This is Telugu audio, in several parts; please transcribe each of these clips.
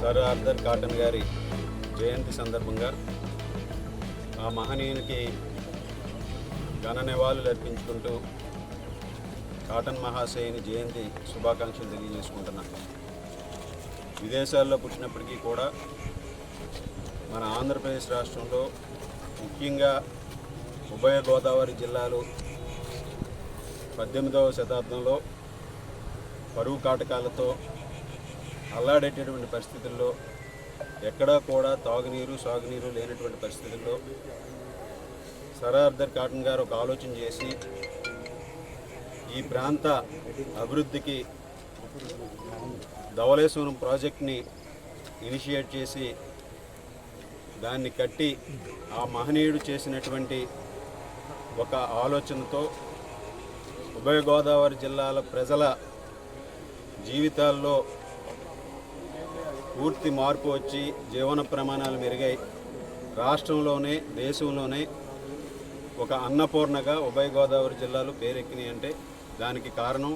సర్ ఆర్థర్ కాటన్ గారి జయంతి సందర్భంగా ఆ మహనీయునికి ఘన నివాళులు అర్పించుకుంటూ కాటన్ మహాశయుని జయంతి శుభాకాంక్షలు తెలియజేసుకుంటున్నాను విదేశాల్లో పుట్టినప్పటికీ కూడా మన ఆంధ్రప్రదేశ్ రాష్ట్రంలో ముఖ్యంగా ఉభయ గోదావరి జిల్లాలు పద్దెనిమిదవ శతాబ్దంలో పరువు కాటకాలతో అల్లాడేటటువంటి పరిస్థితుల్లో ఎక్కడా కూడా తాగునీరు సాగునీరు లేనటువంటి పరిస్థితుల్లో సరార్దర్ కాటన్ గారు ఒక ఆలోచన చేసి ఈ ప్రాంత అభివృద్ధికి ధవళేశ్వరం ప్రాజెక్ట్ని ఇనిషియేట్ చేసి దాన్ని కట్టి ఆ మహనీయుడు చేసినటువంటి ఒక ఆలోచనతో ఉభయ గోదావరి జిల్లాల ప్రజల జీవితాల్లో పూర్తి మార్పు వచ్చి జీవన ప్రమాణాలు మెరుగాయి. రాష్ట్రంలోనే దేశంలోనే ఒక అన్నపూర్ణగా ఉభయ గోదావరి జిల్లాలు పేరెక్కినాయి అంటే దానికి కారణం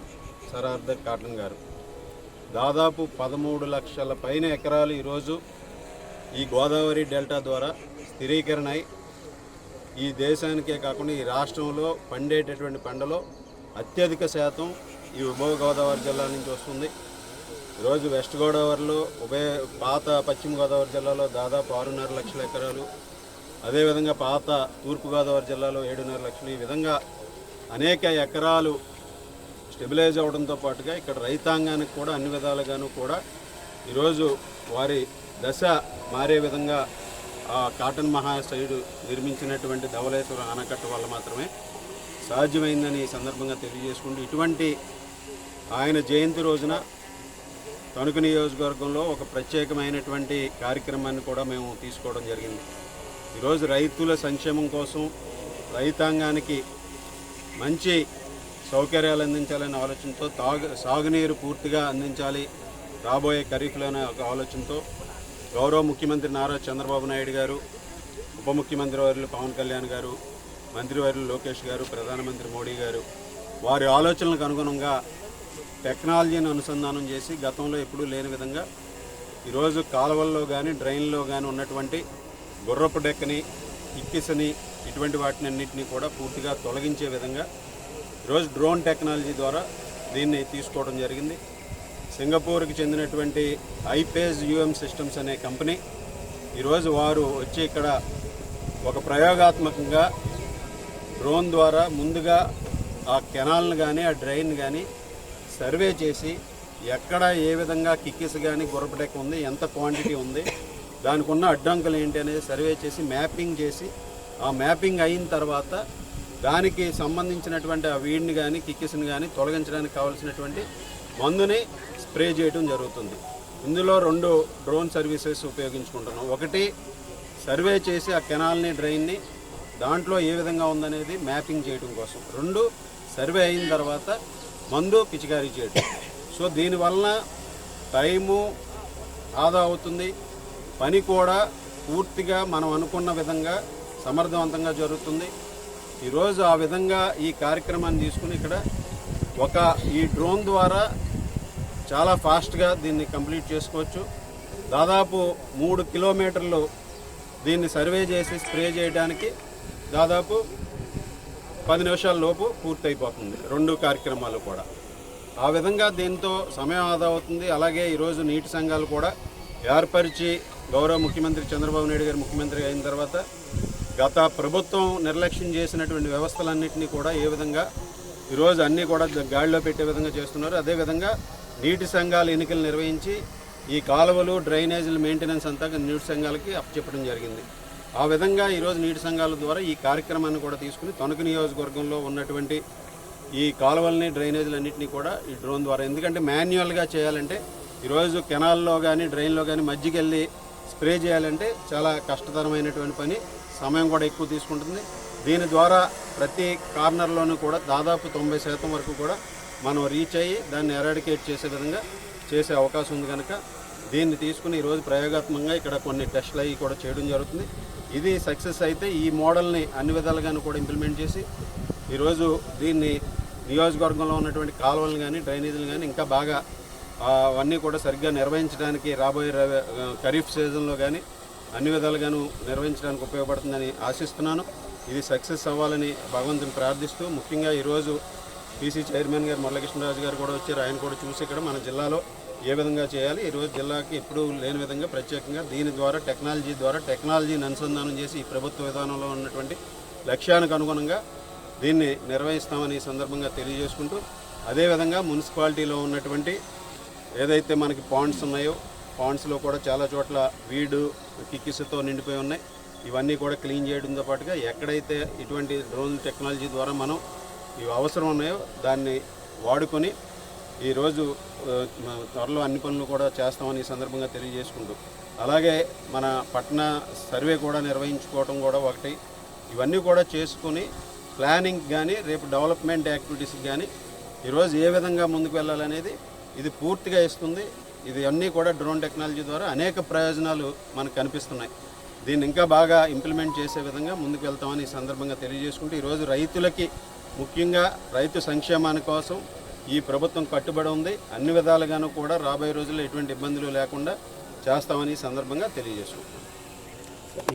సరార్దర్ కాటన్ గారు. దాదాపు పదమూడు లక్షల పైన ఎకరాలు ఈరోజు ఈ గోదావరి డెల్టా ద్వారా స్థిరీకరణ అయి ఈ దేశానికే కాకుండా ఈ రాష్ట్రంలో పండేటటువంటి పంటలో అత్యధిక శాతం ఈ ఉభయ గోదావరి జిల్లా నుంచి వస్తుంది. ఈరోజు వెస్ట్ గోదావరిలో ఉభయ పాత పశ్చిమ గోదావరి జిల్లాలో దాదాపు ఆరున్నర లక్షల ఎకరాలు అదేవిధంగా పాత తూర్పుగోదావరి జిల్లాలో ఏడున్నర లక్షలు. ఈ విధంగా అనేక ఎకరాలు స్టెబిలైజ్ అవడంతో పాటుగా ఇక్కడ రైతాంగానికి కూడా అన్ని విధాలుగాను కూడా ఈరోజు వారి దశ మారే విధంగా ఆ కాటన్ మహాశయుడు నిర్మించినటువంటి ధవలేశ్వర ఆనకట్ట వల్ల మాత్రమే సాధ్యమైందని ఈ సందర్భంగా తెలియజేసుకుంటూ ఇటువంటి ఆయన జయంతి రోజున తణుకు నియోజకవర్గంలో ఒక ప్రత్యేకమైనటువంటి కార్యక్రమాన్ని కూడా మేము తీసుకోవడం జరిగింది. ఈరోజు రైతుల సంక్షేమం కోసం రైతాంగానికి మంచి సౌకర్యాలు అందించాలనే ఆలోచనతో తాగు సాగునీరు పూర్తిగా అందించాలి రాబోయే ఖరీఫ్లో ఒక ఆలోచనతో గౌరవ ముఖ్యమంత్రి నారా చంద్రబాబు నాయుడు గారు ఉప ముఖ్యమంత్రి వర్యులు పవన్ కళ్యాణ్ గారు మంత్రివర్యులు లోకేష్ గారు ప్రధానమంత్రి మోడీ గారు వారి ఆలోచనలకు అనుగుణంగా టెక్నాలజీని అనుసంధానం చేసి గతంలో ఎప్పుడూ లేని విధంగా ఈరోజు కాలువల్లో కానీ డ్రైన్లో కానీ ఉన్నటువంటి గుర్రపు డెక్కని ఇక్కిసని ఇటువంటి వాటిని అన్నింటినీ కూడా పూర్తిగా తొలగించే విధంగా ఈరోజు డ్రోన్ టెక్నాలజీ ద్వారా దీన్ని తీసుకోవడం జరిగింది. సింగపూర్కి చెందినటువంటి ఐపేజ్ యుఎం సిస్టమ్స్ అనే కంపెనీ ఈరోజు వారు వచ్చి ఇక్కడ ఒక ప్రయోగాత్మకంగా డ్రోన్ ద్వారా ముందుగా ఆ కెనాల్ని కానీ ఆ డ్రైన్ కానీ సర్వే చేసి ఎక్కడ ఏ విధంగా కిక్కిస్ కానీ గుర్రపడెక్క ఉంది ఎంత క్వాంటిటీ ఉంది దానికి ఉన్న అడ్డంకులు ఏంటి అనేది సర్వే చేసి మ్యాపింగ్ చేసి ఆ మ్యాపింగ్ అయిన తర్వాత దానికి సంబంధించినటువంటి ఆ వీడిని కానీ కిక్కిస్ని కానీ తొలగించడానికి కావాల్సినటువంటి మందుని స్ప్రే చేయడం జరుగుతుంది. ఇందులో రెండు డ్రోన్ సర్వీసెస్ ఉపయోగించుకుంటున్నాం. ఒకటి సర్వే చేసి ఆ కెనాల్ని డ్రైన్ని దాంట్లో ఏ విధంగా ఉందనేది మ్యాపింగ్ చేయడం కోసం. రెండు సర్వే అయిన తర్వాత మందు పిచికారీ చేయడం సో దీనివలన టైము ఆదా అవుతుంది. పని కూడా పూర్తిగా మనం అనుకున్న విధంగా సమర్థవంతంగా జరుగుతుంది. ఈరోజు ఆ విధంగా ఈ కార్యక్రమాన్ని తీసుకుని ఇక్కడ ఒక ఈ డ్రోన్ ద్వారా చాలా ఫాస్ట్గా దీన్ని కంప్లీట్ చేసుకోవచ్చు. దాదాపు మూడు కిలోమీటర్లు దీన్ని సర్వే చేసి స్ప్రే చేయడానికి దాదాపు పది నిమిషాల లోపు పూర్తయిపోతుంది. రెండు కార్యక్రమాలు కూడా. ఆ విధంగా దీంతో సమయం ఆదా అవుతుంది. అలాగే ఈరోజు నీటి సంఘాలు కూడా ఏర్పరిచి గౌరవ ముఖ్యమంత్రి చంద్రబాబు నాయుడు గారు ముఖ్యమంత్రి అయిన తర్వాత గత ప్రభుత్వం నిర్లక్ష్యం చేసినటువంటి వ్యవస్థలన్నింటినీ కూడా ఏ విధంగా ఈరోజు అన్నీ కూడా గాడిలో పెట్టే విధంగా చేస్తున్నారు. అదేవిధంగా నీటి సంఘాల ఎన్నికలు నిర్వహించి ఈ కాలువలు డ్రైనేజీల మెయింటెనెన్స్ అంతా నీటి సంఘాలకి అప్పచెప్పడం జరిగింది. ఆ విధంగా ఈరోజు నీటి సంఘాల ద్వారా ఈ కార్యక్రమాన్ని కూడా తీసుకుని తణుకు నియోజకవర్గంలో ఉన్నటువంటి ఈ కాలువల్ని డ్రైనేజీలన్నింటినీ కూడా ఈ డ్రోన్ ద్వారా ఎందుకంటే మాన్యువల్గా చేయాలంటే ఈరోజు కెనాల్లో కానీ డ్రైన్లో కానీ మజ్జిగెళ్ళి స్ప్రే చేయాలంటే చాలా కష్టతరమైనటువంటి పని. సమయం కూడా ఎక్కువ తీసుకుంటుంది. దీని ద్వారా ప్రతి కార్నర్లోనూ కూడా దాదాపు తొంభై శాతం వరకు కూడా మనం రీచ్ అయ్యి దాన్ని ఎరాడికేట్ చేసే విధంగా చేసే అవకాశం ఉంది కనుక దీన్ని తీసుకుని ఈరోజు ప్రయోగాత్మకంగా ఇక్కడ కొన్ని టెస్ట్లు అవి కూడా చేయడం జరుగుతుంది. ఇది సక్సెస్ అయితే ఈ మోడల్ని అన్ని విధాలుగాను కూడా ఇంప్లిమెంట్ చేసి ఈరోజు దీన్ని నియోజకవర్గంలో ఉన్నటువంటి కాలువలు కానీ డ్రైనేజీలు కానీ ఇంకా బాగా అవన్నీ కూడా సరిగ్గా నిర్వహించడానికి రాబోయే ఖరీఫ్ సీజన్లో కానీ అన్ని విధాలుగాను నిర్వహించడానికి ఉపయోగపడుతుందని ఆశిస్తున్నాను. ఇది సక్సెస్ అవ్వాలని భగవంతుని ప్రార్థిస్తూ ముఖ్యంగా ఈరోజు పీసీ చైర్మన్ గారు మురళకృష్ణరాజు గారు కూడా వచ్చారు. ఆయన కూడా చూసి ఇక్కడ మన జిల్లాలో ఏ విధంగా చేయాలి? ఈరోజు జిల్లాకి ఎప్పుడూ లేని విధంగా ప్రత్యేకంగా దీని ద్వారా టెక్నాలజీ ద్వారా టెక్నాలజీని అనుసంధానం చేసి ఈ ప్రభుత్వ విధానంలో ఉన్నటువంటి లక్ష్యానికి అనుగుణంగా దీన్ని నిర్వహిస్తామని సందర్భంగా తెలియజేసుకుంటూ అదేవిధంగా మున్సిపాలిటీలో ఉన్నటువంటి ఏదైతే మనకి పాండ్స్ ఉన్నాయో పాండ్స్లో కూడా చాలా చోట్ల వీడు కిక్కిసతో నిండిపోయి ఉన్నాయి. ఇవన్నీ కూడా క్లీన్ చేయడంతో పాటుగా ఎక్కడైతే ఇటువంటి డ్రోన్ టెక్నాలజీ ద్వారా మనం ఇవి అవసరం ఉన్నాయో దాన్ని వాడుకొని ఈరోజు త్వరలో అన్ని పనులు కూడా చేస్తామని ఈ సందర్భంగా తెలియజేసుకుంటూ అలాగే మన పట్టణ సర్వే కూడా నిర్వహించుకోవడం కూడా ఒకటి. ఇవన్నీ కూడా చేసుకుని ప్లానింగ్ కానీ రేపు డెవలప్మెంట్ యాక్టివిటీస్కి కానీ ఈరోజు ఏ విధంగా ముందుకు వెళ్ళాలనేది ఇది పూర్తిగా ఇస్తుంది. ఇది అన్నీ కూడా డ్రోన్ టెక్నాలజీ ద్వారా అనేక ప్రయోజనాలు మనకు కనిపిస్తున్నాయి. దీన్ని ఇంకా బాగా ఇంప్లిమెంట్ చేసే విధంగా ముందుకు వెళ్తామని ఈ సందర్భంగా తెలియజేసుకుంటూ ఈరోజు రైతులకి ముఖ్యంగా రైతు సంక్షేమాని కోసం ఈ ప్రభుత్వం కట్టుబడి ఉంది. అన్ని విధాలుగాను కూడా రాబోయే రోజుల్లో ఎటువంటి ఇబ్బందులు లేకుండా చేస్తామని ఈ సందర్భంగా తెలియజేసుకుంటున్నాం.